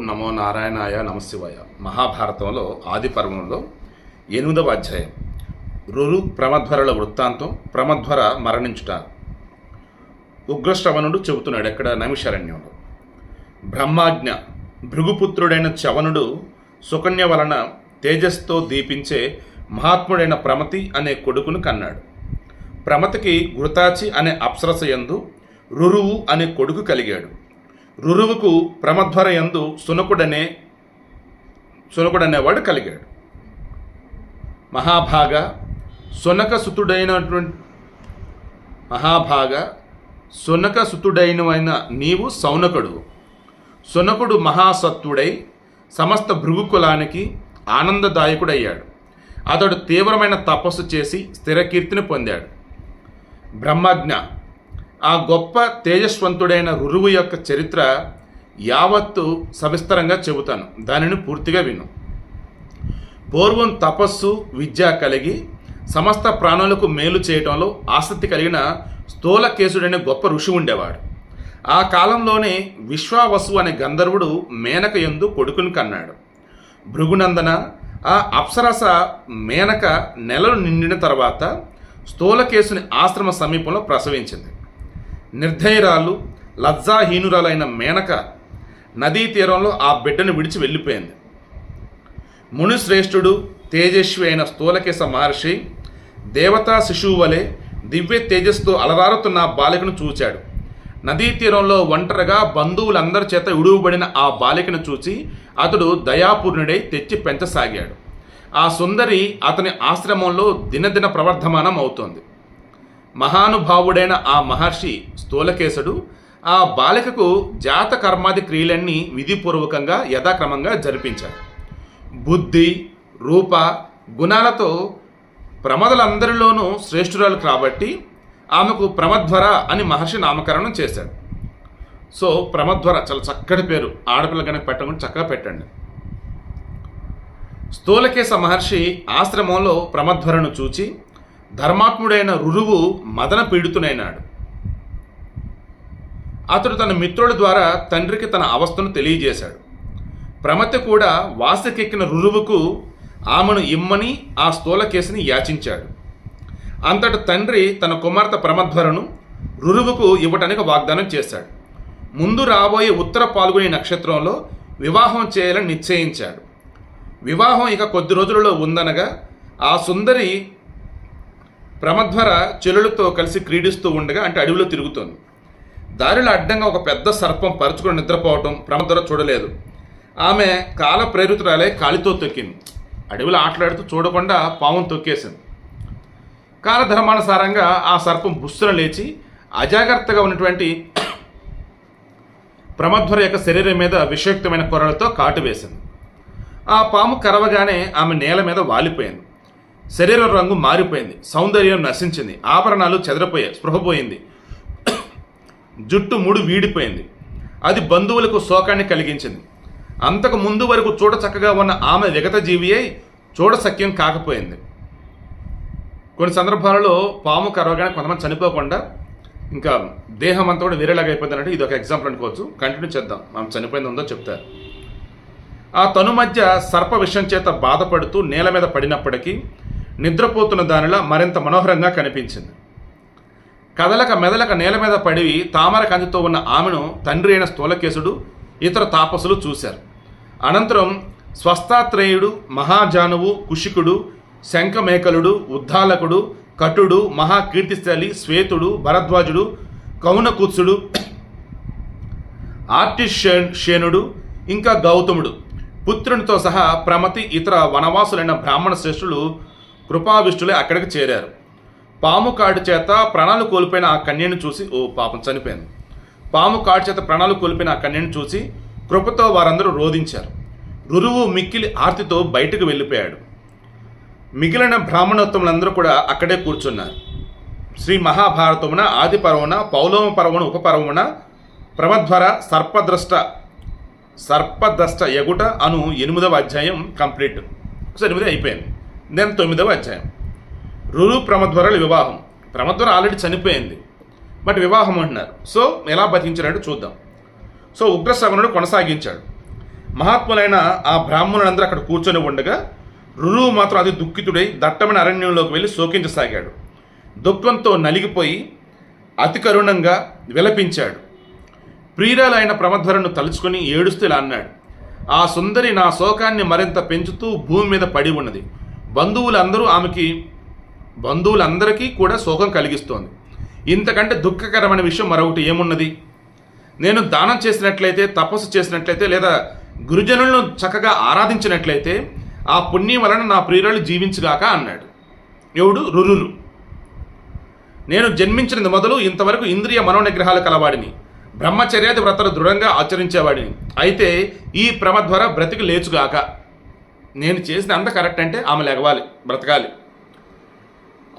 నమో నారాయణాయ నమశివాయ. మహాభారతంలో ఆది పర్వంలో ఎనిమిదవ అధ్యాయం. రురు ప్రమధ్వరుల వృత్తాంతం ప్రమధ్వర మరణించుట. ఉగ్రశ్రవణుడు చెబుతున్నాడు ఎక్కడ? నైమిషారణ్యంలో. బ్రహ్మాజ్ఞ భృగుపుత్రుడైన చవనుడు సుకన్య వలన తేజస్తో దీపించే మహాత్ముడైన ప్రమతి అనే కొడుకును కన్నాడు. ప్రమతికి గురుతాచి అనే అప్సరస యందు రురువు అనే కొడుకు కలిగాడు. రురువుకు ప్రమధ్వర ఎందు సునకుడనే సునకుడనేవాడు కలిగాడు. మహాభాగ సునక సుతుడైనటువంటి మహాభాగ సునక సుతుడైనవైన నీవు సౌనకుడు. సునకుడు మహాసత్తుడై సమస్త భృగుకులానికి ఆనందదాయకుడయ్యాడు. అతడు తీవ్రమైన తపస్సు చేసి స్థిరకీర్తిని పొందాడు. బ్రహ్మజ్ఞ ఆ గొప్ప తేజస్వంతుడైన రురువు యొక్క చరిత్ర యావత్తు సవిస్తరంగా చెబుతాను. దానిని పూర్తిగా విను. పూర్వం తపస్సు విద్య కలిగి సమస్త ప్రాణులకు మేలు చేయటంలో ఆసక్తి కలిగిన స్థూలకేశుడనే గొప్ప ఋషి ఉండేవాడు. ఆ కాలంలోనే విశ్వావసు అనే గంధర్వుడు మేనక ఎందు కొడుకుని కన్నాడు. భృగునందన ఆ అప్సరస మేనక నెలలు నిండిన తర్వాత స్థూలకేశుని ఆశ్రమ సమీపంలో ప్రసవించింది. నిర్ధైరాలు లజ్జాహీనురాలైన మేనక నదీ తీరంలో ఆ బిడ్డను విడిచి వెళ్ళిపోయింది. మునిశ్రేష్ఠుడు తేజస్వి అయిన స్థూలకేశ మహర్షి దేవతా శిశువు వలె దివ్య తేజస్తో అలరారుతున్న బాలికను చూచాడు. నదీ తీరంలో ఒంటరిగా బంధువులందరి చేత విడువబడిన ఆ బాలికను చూచి అతడు దయాపూర్ణుడై తెచ్చి పెంచసాగాడు. ఆ సుందరి అతని ఆశ్రమంలో దినదిన ప్రవర్ధమానం అవుతోంది. మహానుభావుడైన ఆ మహర్షి స్థూలకేశుడు ఆ బాలికకు జాత కర్మాది క్రియలన్నీ విధిపూర్వకంగా యథాక్రమంగా జరిపించాడు బుద్ధి రూప గుణాలతో ప్రమదలందరిలోనూ శ్రేష్ఠురాలు కాబట్టి ఆమెకు ప్రమధ్వర అని మహర్షి నామకరణం చేశాడు. సో ప్రమధ్వర చాలా చక్కటి పేరు. ఆడపిల్ల కనుక పెట్టకుండా చక్కగా పెట్టండి. స్థూలకేశ మహర్షి ఆశ్రమంలో ప్రమధ్వరను చూచి ధర్మాత్ముడైన రురువు మదన పీడితునైనాడు అతడు తన మిత్రుల ద్వారా తండ్రికి తన అవస్థను తెలియజేశాడు. ప్రమతి కూడా వాసకెక్కిన రురువుకు ఆమెను ఇమ్మని ఆ స్థూల కేసుని యాచించాడు. అంతటి తండ్రి తన కుమార్తె ప్రమధ్వరను రురువుకు ఇవ్వటానికి వాగ్దానం చేశాడు. ముందు రాబోయే ఉత్తర పాల్గొనే నక్షత్రంలో వివాహం చేయాలని నిశ్చయించాడు. వివాహం ఇక కొద్ది రోజులలో ఉందనగా ఆ సుందరి ప్రమధ్వర చెలులతో కలిసి క్రీడిస్తూ ఉండగా అంటే అడవిలో తిరుగుతోంది. దారిలో అడ్డంగా ఒక పెద్ద సర్పం పరుచుకొని నిద్రపోవటం ప్రమధ్వర చూడలేదు. ఆమె కాల ప్రేరితురాలే కాలితో తొక్కింది. అడవిలో ఆటలాడుతూ చూడకుండా పావును తొక్కేసింది. కాలధర్మానుసారంగా ఆ సర్పం బుస్సున లేచి అజాగ్రత్తగా ఉన్నటువంటి ప్రమధ్వర యొక్క శరీరం మీద విషయుక్తమైన కొరలతో కాటు వేసింది. ఆ పాము కరవగానే ఆమె నేల మీద వాలిపోయింది. శరీర రంగు మారిపోయింది సౌందర్యం నశించింది ఆభరణాలు చెదరపోయాయి స్పృహపోయింది జుట్టు ముడి వీడిపోయింది. అది బంధువులకు శోకాన్ని కలిగించింది. అంతకు ముందు వరకు చూడ చక్కగా ఉన్న ఆమె విగత జీవి అయి చూడ సఖ్యం కాకపోయింది. కొన్ని సందర్భాలలో పాము కరవగానే కొంతమంది చనిపోకుండా ఇంకా దేహం అంతా కూడా వేరేలాగా అయిపోయిందంటే ఇది ఒక ఎగ్జాంపుల్ అనుకోవచ్చు. కంటిన్యూ చేద్దాం. ఆమె చనిపోయింది ఉందో చెప్తారు ఆ తను మధ్య సర్ప విషయం చేత బాధపడుతూ నేల మీద పడినప్పటికీ నిద్రపోతున్న దానిలా మరింత మనోహరంగా కనిపించింది. కదలక మెదలక నేల మీద పడి తామర కందితో ఉన్న ఆమెను తండ్రి అయిన స్థూలకేశుడు ఇతర తాపసులు చూశారు. అనంతరం స్వస్థాత్రేయుడు మహాజానువు కుషికుడు శంఖమేకలుడు ఉద్దాలకుడు కటుడు మహాకీర్తిశాలి శ్వేతుడు భరద్వాజుడు కౌనకుత్సుడు ఆర్టిషేనుడు ఇంకా గౌతముడు. పుత్రునితో సహా ప్రమతి ఇతర వనవాసులైన బ్రాహ్మణ శ్రేష్ఠులు కృపావిష్ఠులే అక్కడికి చేరారు. పాము కాడు చేత ప్రాణాలు కోల్పోయిన ఆ కన్యను చూసి ఓ పాపం చనిపోయింది. పాము కాటు చేత ప్రాణాలు కోల్పోయిన ఆ కన్యను చూసి కృపతో వారందరూ రోధించారు. రురువు మిక్కిలి ఆర్తితో బయటకు వెళ్ళిపోయాడు. మిగిలిన బ్రాహ్మణోత్తములందరూ కూడా అక్కడే కూర్చున్నారు. శ్రీ మహాభారతమున ఆది పర్వమున పౌలోమ పర్వమున ఉపపర్వమున ప్రమధ్వర సర్పద్రష్ట సర్పద్రష్ట ఎగుట అను ఎనిమిదవ అధ్యాయం కంప్లీట్. సో ఎనిమిది అయిపోయింది. దెన్ తొమ్మిదవ అధ్యాయం. రురు ప్రమధ్వరల వివాహం. ప్రమధ్వర ఆల్రెడీ చనిపోయింది. బట్ వివాహం అంటున్నారు. సో ఎలా బతికించారంటే చూద్దాం. సో ఉగ్రశ్రవణుడు కొనసాగించాడు. మహాత్ములైన ఆ బ్రాహ్మణులందరూ అక్కడ కూర్చొని ఉండగా రురు మాత్రం అది దుఃఖితుడై దట్టమైన అరణ్యంలోకి వెళ్ళి శోకించసాగాడు. దుఃఖంతో నలిగిపోయి అతి కరుణంగా విలపించాడు. ప్రియురాలైన ప్రమధ్వరను తలుచుకొని ఏడుస్తూ ఇలా అన్నాడు. ఆ సుందరి నా శోకాన్ని మరింత పెంచుతూ భూమి మీద పడి ఉన్నది. బంధువులందరూ ఆమెకి బంధువులందరికీ కూడా శోకం కలిగిస్తోంది. ఇంతకంటే దుఃఖకరమైన విషయం మరొకటి ఏమున్నది? నేను దానం చేసినట్లయితే తపస్సు చేసినట్లయితే లేదా గురుజనులను చక్కగా ఆరాధించినట్లయితే ఆ పుణ్యం వలన నా ప్రియురాలు జీవించుగాక అన్నాడు. ఎవడు? రురులు నేను జన్మించినది మొదలు ఇంతవరకు ఇంద్రియ మనోనిగ్రహాలు కలవాడిని. బ్రహ్మచర్యాది వ్రతలు దృఢంగా ఆచరించేవాడిని. అయితే ఈ ప్రమద్వర బ్రతికి లేచుగాక. నేను చేసిన అంత కరెక్ట్ అంటే ఆమె లెగవాలి బ్రతకాలి.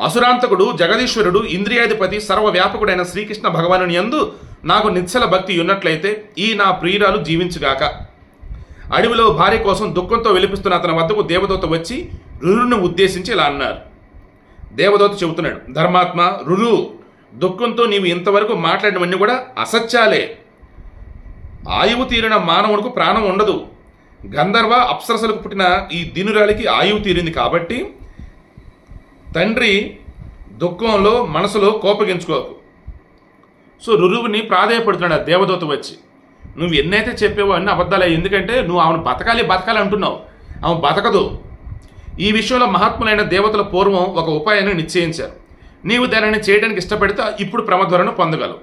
అసురాంతకుడు జగదీశ్వరుడు ఇంద్రియాధిపతి సర్వవ్యాపకుడైన శ్రీకృష్ణ భగవానుని యందు నాకు నిశ్చల భక్తి ఉన్నట్లయితే ఈ నా ప్రియురాలు జీవించుగాక. అడవిలో భార్య కోసం దుఃఖంతో వెలిపిస్తున్న అతని వద్దకు దేవదూత వచ్చి రురుని ఉద్దేశించి ఇలా అన్నారు. దేవదూత చెబుతున్నాడు ధర్మాత్మ రురు దుఃఖంతో నీవు ఇంతవరకు మాట్లాడినవన్నీ కూడా అసత్యాలే. ఆయువు తీరిన మానవుడికి ప్రాణం ఉండదు. గంధర్వ అప్సరసలకు పుట్టిన ఈ దీనురాలికి ఆయువు తీరింది కాబట్టి తండ్రి దుఃఖంలో మనసులో కోపగించుకోకు సో రురువుని ప్రాధాయపడుతున్నాడు ఆ దేవదూత వచ్చి. నువ్వు ఎన్నైతే చెప్పావో అన్ని అబద్ధాలే ఎందుకంటే నువ్వు ఆమెను బతకాలి బతకాలి అంటున్నావు. ఆమె బతకదు. ఈ విషయంలో మహాత్ములైన దేవతల పూర్వం ఒక ఉపాయాన్ని నిశ్చయించారు. నీవు దానిని చేయడానికి ఇష్టపడితే ఇప్పుడు ప్రమధ్వరను పొందగలవు.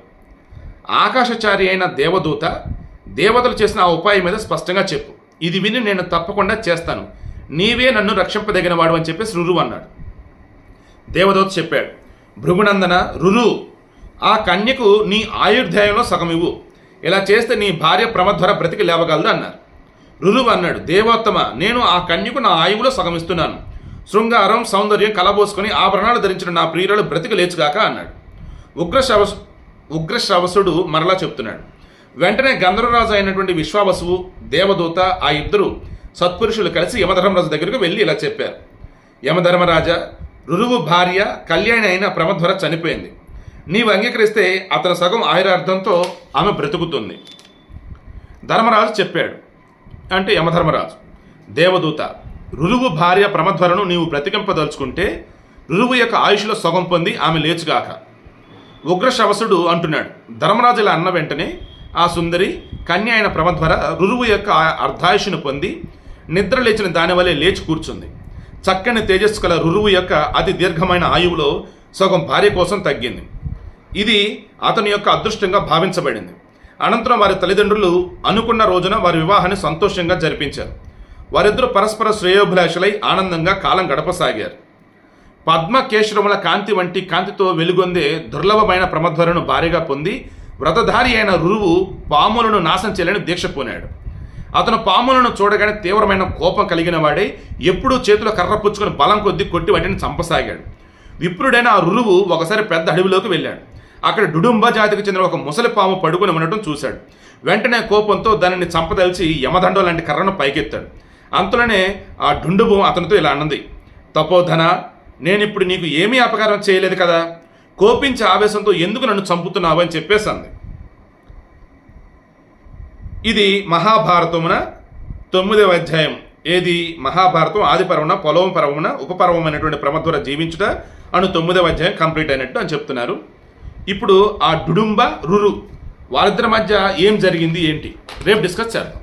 ఆకాశచారి అయిన దేవదూత దేవతలు చేసిన ఆ ఉపాయం మీద స్పష్టంగా చెప్పు. ఇది విని నేను తప్పకుండా చేస్తాను. నీవే నన్ను రక్షింపదగిన వాడు అని చెప్పేసి రురువు అన్నాడు. దేవదూత చెప్పాడు భృగునందన రురు ఆ కన్యకు నీ ఆయుర్ధ్యాయంలో సగం ఇవ్వు. ఇలా చేస్తే నీ భార్య ప్రమధ్వర బ్రతికి లేవగలదు అన్నారు. రురువు అన్నాడు దేవోత్తమ నేను ఆ కన్యకు నా ఆయువులో సగం ఇస్తున్నాను. శృంగారం సౌందర్యం కలబోసుకొని ఆభరణాలు ధరించిన నా ప్రియురాలు బ్రతికి లేచుగాక అన్నాడు. ఉగ్రశవ ఉగ్రశ్రవసుడు మరలా చెప్తున్నాడు వెంటనే గంధర్వరాజు అయినటువంటి విశ్వావసువు దేవదూత ఆ ఇద్దరు సత్పురుషులు కలిసి యమధర్మరాజు దగ్గరకు వెళ్ళి ఇలా చెప్పారు. యమధర్మరాజ రురువు భార్య కళ్యాణి అయిన ప్రమధ్వర చనిపోయింది. నీవు అంగీకరిస్తే అతని సగం ఆయురార్థంతో ఆమె బ్రతుకుతుంది. ధర్మరాజు చెప్పాడు. అంటే యమధర్మరాజు దేవదూత రురువు భార్య ప్రమధ్వరను నీవు బ్రతికింపదలుచుకుంటే రురువు యొక్క ఆయుష్లో సగం పొంది ఆమె లేచుగాక. ఉగ్రశవసుడు అంటున్నాడు. ధర్మరాజు ఇలా అన్న వెంటనే ఆ సుందరి కన్య అయిన ప్రమధ్వర రురువు యొక్క అర్ధాయుషును పొంది నిద్ర లేచిన దానివలే లేచి కూర్చుంది. చక్కని తేజస్సు గల రురువు యొక్క అతి దీర్ఘమైన ఆయువులో సగం భార్య కోసం తగ్గింది. ఇది అతని యొక్క అదృష్టంగా భావించబడింది. అనంతరం వారి తల్లిదండ్రులు అనుకున్న రోజున వారి వివాహాన్ని సంతోషంగా జరిపించారు. వారిద్దరూ పరస్పర శ్రేయోభిలాషులై ఆనందంగా కాలం గడపసాగారు. పద్మకేశరముల కాంతి వంటి కాంతితో వెలుగొందే దుర్లభమైన ప్రమధ్వరను భారీగా పొంది వ్రతధారి అయిన రురువు పాములను నాశనం చేయాలని దీక్ష పోనాడు. అతను పాములను చూడగానే తీవ్రమైన కోపం కలిగిన వాడే ఎప్పుడూ చేతిలో కర్ర పుచ్చుకొని బలం కొద్దీ కొట్టి వాటిని చంపసాగాడు. విప్రుడైన ఆ రురువు ఒకసారి పెద్ద అడవిలోకి వెళ్ళాడు. అక్కడ డుడుంబ జాతికి చెందిన ఒక ముసలి పాము పడుకుని ఉండటం చూశాడు. వెంటనే కోపంతో దానిని చంపదలిచి యమదండం లాంటి కర్రను పైకెత్తాడు. అంతలోనే ఆ డుండుబు అతనితో ఇలా అన్నది తపోధన నేనిప్పుడు నీకు ఏమీ అపకారం చేయలేదు కదా? కోపించే ఆవేశంతో ఎందుకు నన్ను చంపుతున్నావు? అని చెప్పేసి అంది ఇది మహాభారతమున తొమ్మిదవ అధ్యాయం. ఏది మహాభారతం? ఆది పర్వమున పొలవం పర్వమున ఉపపర్వం అనేటువంటి ద్వారా జీవించుట అను తొమ్మిదవ అధ్యాయం కంప్లీట్ అయినట్టు అని చెప్తున్నారు. ఇప్పుడు ఆ డుడుంబ రురు వారిద్దరి మధ్య ఏం జరిగింది ఏంటి? రేపు డిస్కస్ చేద్దాం.